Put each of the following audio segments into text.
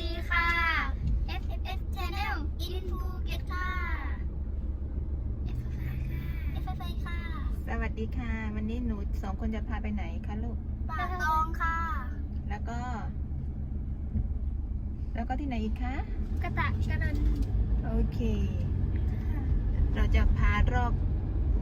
ดีค่ะ F F F Channel in Phuket ค่ะ F F I ค่ะสวัสดีค่ะ วันนี้หนูสองคนจะพาไปไหนคะลูก ป่าตองค่ะ แล้วก็ แล้วก็ที่ไหนอีกคะ กระตะกระนันโอเค เราจะพารอบ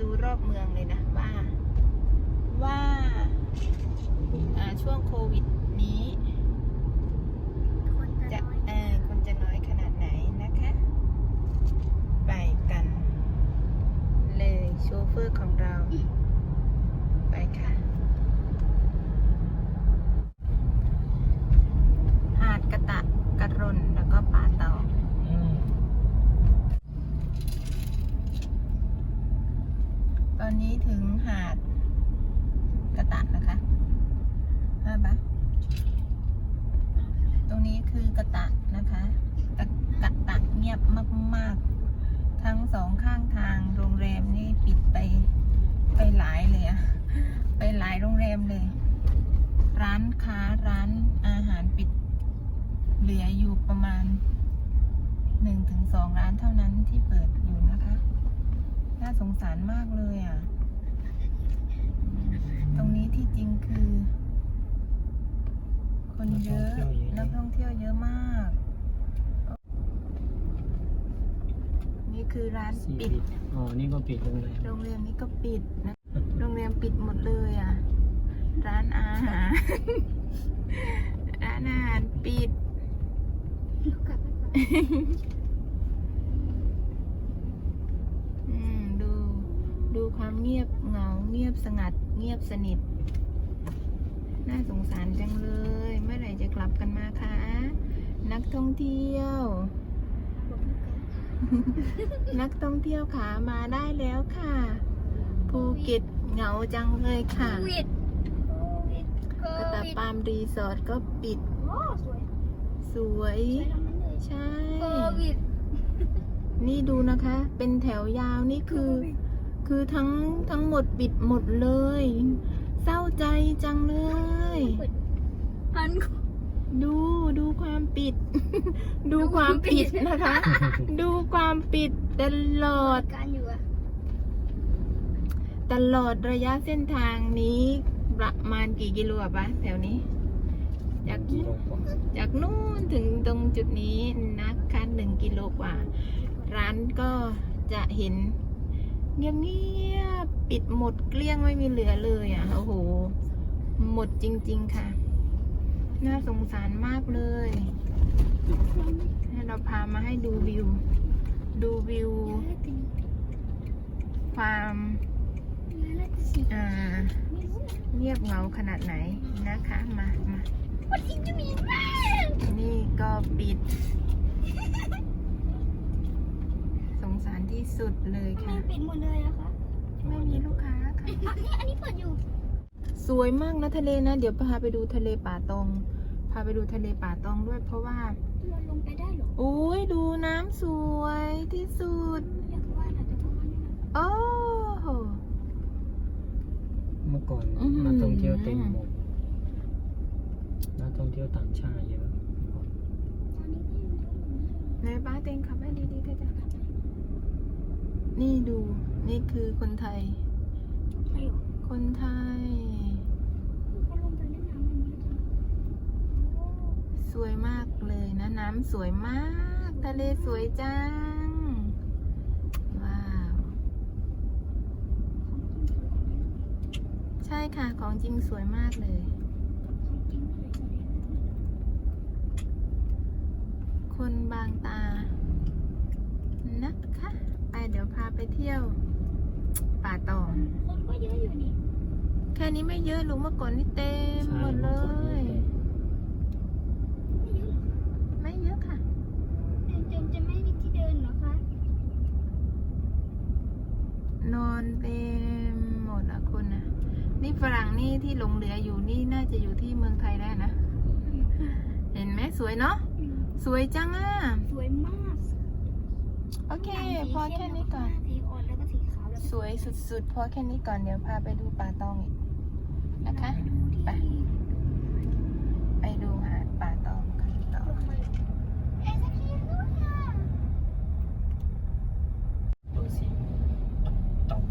ดูรอบเมืองเลยนะว่า ว่าช่วงโควิดนี้จะ จะ น้อย เออคนจะน้อยขนาดไหนนะคะ ไปกัน เลยโชเฟอร์ของเรา ไปค่ะ หาดกระตะกระรนแล้วก็ป่าตองตอนนี้ถึงหาดกระตะนะคะห้าปะตรงนี้คือกระตะนะคะกระกระตะเงียบมาก ๆ ทั้งสองข้างทางโรงแรมนี่ปิดไปไปหลายเลยอะไปหลายโรงแร มเลย ร้านค้าร้านอาหารปิด เหลืออยู่ประมาณหนึ่งถึงสองร้านเท่านั้นที่เปิดอยู่นะคะ น่าสงสารมากเลยอะ ตรงนี้ที่จริงคือ คนเยอะนักท่องเที่ยวเยอะมาก นี่คือร้านสีปิดปิด อ๋อ นี่ก็ปิดโรงแรมโรงแรมนี้ก็ปิดนะ โรงแรมปิดหมดเลยอะ ร้านอาหาร ร้านอาหารปิดกลับไปก่อนอืม ดู ดูความเงียบเหงา เงียบสงัด เงียบสนิท น่าสงสารจังเลย เมื่อไหร่จะกลับกันมาคะ นักท่องเที่ยว นักท่องเที่ยวขามาได้แล้วค่ะ ภูเก็ตเหงาจังเลยค่ะ วิดโควิดโค กระ ตาวิดปามรีสอร์ทก็ปิด โอ้สวยสวย สวยทั้งนั้นเลยใช่ โควิดนี่ดูนะคะ เป็นแถวยาวนี่คือ คือทั้งทั้งหมดปิดหมดเลย เศร้าใจจังเลย พัน ดูดูความปิด ดูความปิดนะคะ ดูความปิดตลอด การอยู่อะ ตลอดระยะเส้นทางนี้ ประมาณกี่กิโลอะปะแถวนี้ จากกิโลกว่าจากนู่นถึงตรงจุดนี้นะคะหนึ่งกิโลกว่า ร้านก็จะเห็นเงียบเงียบๆปิดหมดเกลี้ยงไม่มีเหลือเลยอะโอ้โห หมดจริง ๆ ค่ะ น่าสงสารมากเลยให้เราพามาให้ดูวิว ดูวิว ความอ่า เงียบเหงาขนาดไหนนะคะมามาวันจริงจะมีแม่นี่ก็ปิด สงสารที่สุดเลยทำไมค่ะ ปิดหมดเลยอะคะไม่มีลูกค้าค่ะอันนี้อันนี้เปิดอยู่ สวยมากนะทะเลนะ เดี๋ยวพาไปดูทะเลป่าตอง พาไปดูทะเลป่าตองด้วยเพราะว่าเราลงไปได้เหรออุ้ยดูน้ำสวยที่สุดอยากว่าอาจจะประมาณนี้นะโอ้โห เมื่อก่อนอื้อหือนักท่องเที่ยวเต็มหมดนักท่องเที่ยวต่างชาติเยอะตอนนี้ก็ยังเยอะอยู่นะในบ้านเต็งขับให้ดีๆเถอะจ้ะนี่ดู นี่คือคนไทยใช่เหรอคนไทยเขาลงไปเล่นน้ำกันเยอะจังโอ้สวยมากเลยนะ น้ำสวยมาก ทะเลสวยจัง ว้าว ใช่ค่ะ ของจริงสวยมากเลยของจริงสวยๆเลย คนบางตา นะคะ ไปเดี๋ยวพาไปเที่ยว ป่าตองคนก็เยอะอยู่นี่ แค่นี้ไม่เยอะหรอกเมื่อก่อนนี่เต็มใช่หมดเลเมื่อก่อนย หลงเหลืออยู่นี่น่าจะอยู่ที่เมืองไทยได้นะ เห็นไหมสวยเนาะ สวยจังอะ สวยมากโอเค พอแค่นี้ก่อนสวยสุดๆ พอแค่นี้ก่อนเดี๋ยวพาไปดูป่าตองอีกนะคะ ไป ไปดูหาป่าตองกันต่อตองตอง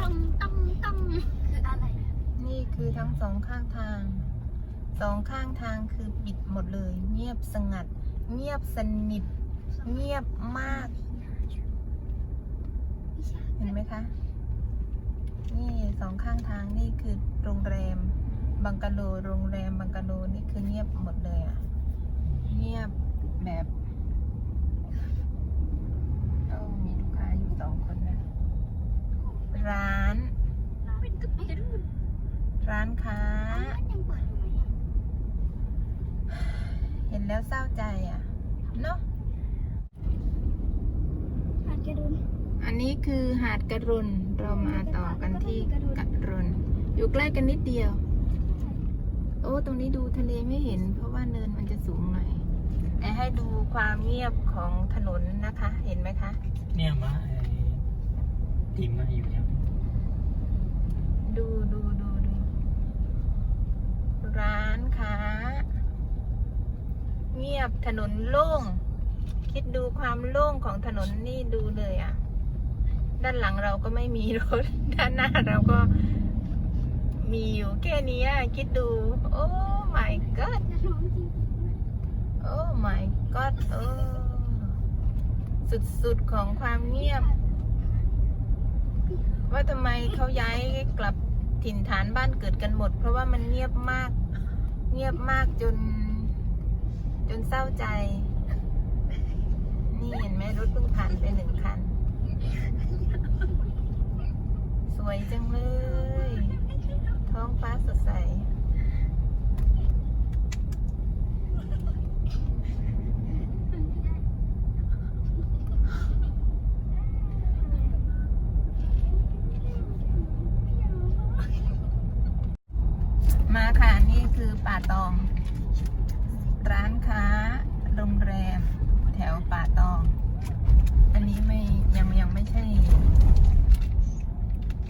ตองตองตอง คือทั้งสองข้างทาง สองข้างทางคือปิดหมดเลย เงียบสงัด เงียบสนิท เงียบมาก เห็นไหมคะ นี่สองข้างทางนี่คือโรงแรม บังกะโล โรงแรมบังกะโลนี่คือเงียบหมดเลยอะเงียบแบบเอ้ามีลูกค้าอยู่สองคนนะ ร้าน เป็นกระปิรุ่น ร้านค้าร้านยังเปิดอยู่ไหมอะเห็นแล้วเศร้าใจอะ เนาะหาดกระดุนอันนี้คือหาดกระรุน เรามาต่อกันที่กระรุน อยู่ใกล้กันนิดเดียว โอ้ ตรงนี้ดูทะเลไม่เห็น เพราะว่าเนินมันจะสูงหน่อยแต่ให้ดูความเงียบของถนนนะคะ เห็นไหมคะ เนี่ยมาไอ้ติมมาอยู่เนี่ยดูดูดูดู ร้านค้า เงียบถนนโล่ง คิดดูความโล่งของถนนนี่ดูเลยอะ่ะ ด้านหลังเราก็ไม่มีรถ ด้านหน้าเราก็มีอยู่แค่เนี้ยคิดดู โอ้ my god จะร้องจริงโอ้ my god โอ้สุดๆของความเงียบ ว่าทำไมเขาย้ายกลับ ถิ่นฐานบ้านเกิดกันหมด เพราะว่ามันเงียบมาก เงียบมากจน จนเศร้าใจ นี่เห็นไหมรถเพิ่งผ่านไปหนึ่งคัน สวยจังเลย ท้องฟ้าสดใส มาค่ะ นี่คือ ป่าตอง ร้านค้าโรงแรมแถวป่าตอง อันนี้ไม่ยังยังไม่ใช่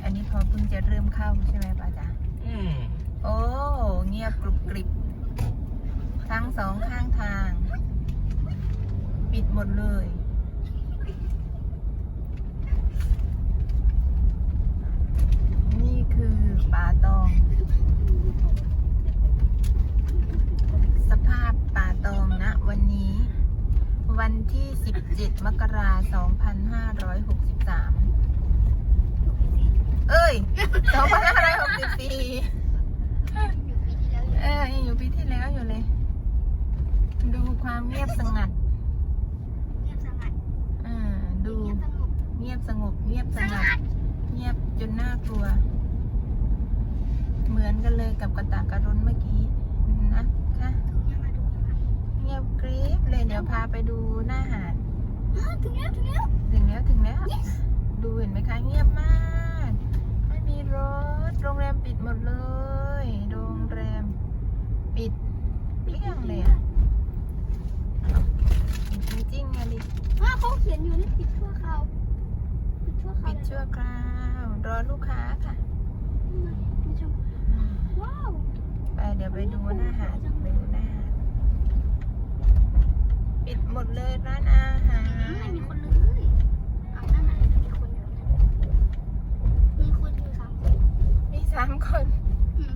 อันนี้พอเพิ่งจะเริ่มเข้าใช่ไหมป้าจ๊ะอืมโอ้เงียบกรุบกริบทั้งสองข้างทาง ปิดหมดเลยนี่คือป่าตองส ภาพป่าตองนะ วันนี้ วันที่ 17 มกราคม2563 เอ้ย 2564 เออยังอยู่ปีที่แล้วอยู่เลย ดูความเงียบสงัด เงียบสงัดอ่าดูเงียบสงบ เงียบสงบเงียบสงัด เงียบจนน่ากลัว เหมือนกันเลยกับกระตากกระรุนเมื่อกี้นะคะ ถึงยังมาดูยังมา เงียบกริบเลยเดี๋ยวพาไปดูหน้าหาด อ้าวถึงแล้วถึงแล้ว ถึงแล้วถึงแล้ว yes ดูเห็นไหมคะ เงียบมาก ไม่มีรถ โรงแรมปิดหมดเลย โรงแรม ปิดเกลี้ยงเลยอะจริงๆอะดิ อ้าวเขาเขีย นอยู่นี่ปิดชั่วคราวปิดชั่วคราวปิดชั่วคราวรอลูกค้าค่ะไม่ชมว้าวไปเดี๋ยวไปดูหน้าหาดไปดูหน้าหาดปิดหมดเลยร้านอาหารไม่มีคนเลยเอานั่นอะไรมีคนอยู่มีคนอยู่สามคนมีสามคน อืม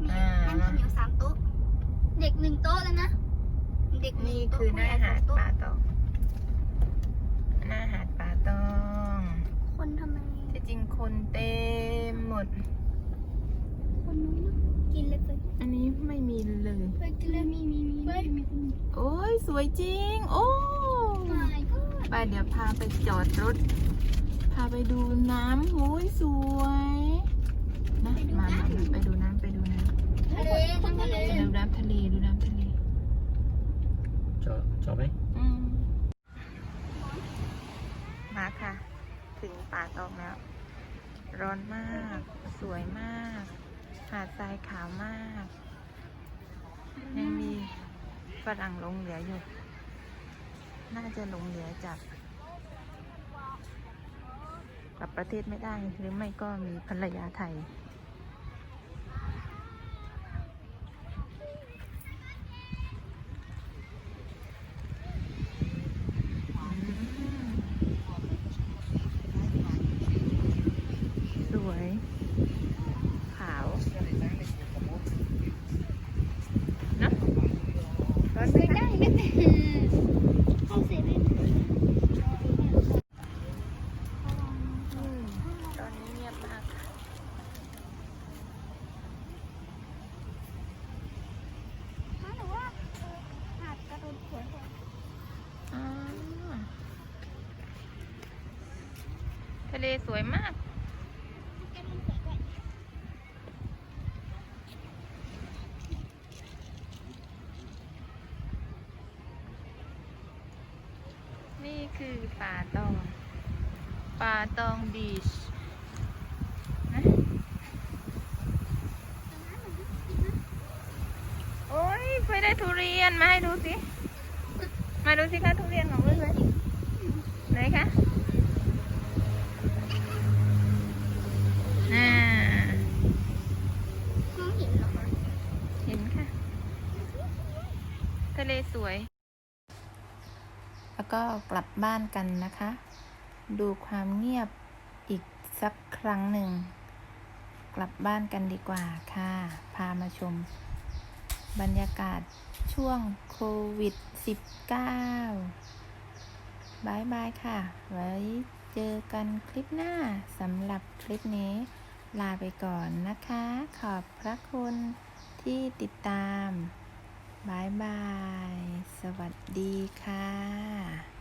มีอ่านั่งข้าวเหนียวสามโต๊ะ เด็กหนึ่งโต๊ะแล้วนะ เด็กหงนี่โต๊ะคือหน้าหาดผู้ใญ่ป่าสองโต๊ะตอง หน้าหาดป่าตอง คนทำไม ที่จริงคนเต็มหมด คนนู้นน่ะกินเลยไปอันนี้ไม่มีเลย ไปกินเลยมีมีมีมีมีมีโอ้ยสวยจริง โอ้ไม่ก็ไปเดี๋ยวพาไปจอดรถ พาไปดูน้ำโอ้ยสวยนะมามามาไปดูน้ำไปดูน้ำทะเลทั้งทะเล ดูน้ำทะเลดูน้ำทะเล จอจอไหม มาค่ะ ถึงป่าตองแล้ว ร้อนมาก สวยมาก หาดทรายขาวมาก ยังมีฝรั่งลงเหลืออยู่ น่าจะลงเหลือจากกลับประเทศไม่ได้หรือไม่ก็มีภรรยาไทย สวย ขาว อนไหม ไม่ คะ ได้ไม่ได้เข้าเซเว่น อืมตอนนี้เงียบมากค่ะ หรือว่าหาดกระโดดสวย อ๋อทะ เลสวยมาก นี่คือป่าตอง ป่าตองบีชโอ้ยเพื่ได้ทุเรียนมาให้ดูสิ มาดูสิคะทุเรียนของเพื่อนไหนคะอ่า มองเห็นเหรอคะ เห็นค่ะ ทะเลสวย แล้วก็กลับบ้านกันนะคะ ดูความเงียบอีกสักครั้งหนึ่ง กลับบ้านกันดีกว่าค่ะ พามาชม บรรยากาศช่วงโควิด -19 บายบายค่ะ ไว้เจอกันคลิปหน้าสำหรับคลิปนี้ ลาไปก่อนนะคะ ขอบพระคุณที่ติดตาม บายบาย สวัสดีค่ะ